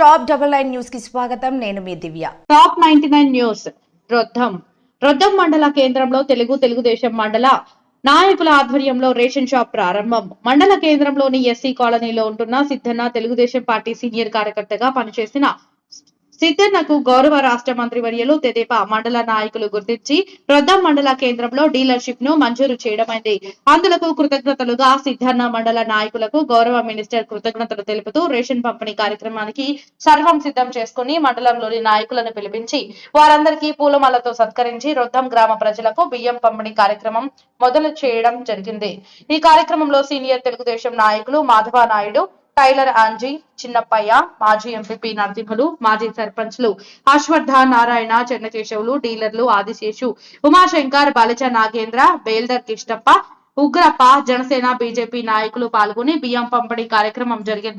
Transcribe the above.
Top double nine న్యూస్కి స్వాగతం. నేను మీ Divya. Top ninety nine news Roddam. Roddam మండల కేంద్రంలో తెలుగు తెలుగుదేశం మండల నాయకుల ఆధ్వర్యంలో రేషన్ షాప్ ప్రారంభం. మండల కేంద్రంలోని ఎస్సీ కాలనీలో ఉంటున్న సిద్ధన్న తెలుగుదేశం పార్టీ సీనియర్ కార్యకర్తగా పనిచేసిన సిద్ధన్నకు గౌరవ రాష్ట్ర మంత్రి వర్యులు తెదేపా మండల నాయకులు గుర్తించి రొద్దం మండల కేంద్రంలో డీలర్షిప్ను మంజూరు చేయడమైంది. అందులకు కృతజ్ఞతలుగా సిద్ధన్న మండల నాయకులకు గౌరవ మినిస్టర్ కృతజ్ఞతలు తెలుపుతూ రేషన్ పంపిణీ కార్యక్రమానికి సర్వం సిద్ధం చేసుకుని మండలంలోని నాయకులను పిలిపించి వారందరికీ పూలమాలతో సత్కరించి రొద్దం గ్రామ ప్రజలకు బియ్యం పంపిణీ కార్యక్రమం మొదలు చేయడం జరిగింది. ఈ కార్యక్రమంలో సీనియర్ తెలుగుదేశం నాయకులు మాధవ నాయుడు టైలర్ ఆంజీ చిన్నప్పయ్య మాజీ ఎంపీపీ నరసింహులు మాజీ సర్పంచ్లు అశ్వత్థ నారాయణ చెన్నకేశవులు డీలర్లు ఆదిశేషు ఉమాశంకర్ బలచ నాగేంద్ర బేల్దర్ కిష్టప్ప ఉగ్రప్ప జనసేన బీజేపీ నాయకులు పాల్గొని బియ్యం పంపిణీ కార్యక్రమం జరిగింది.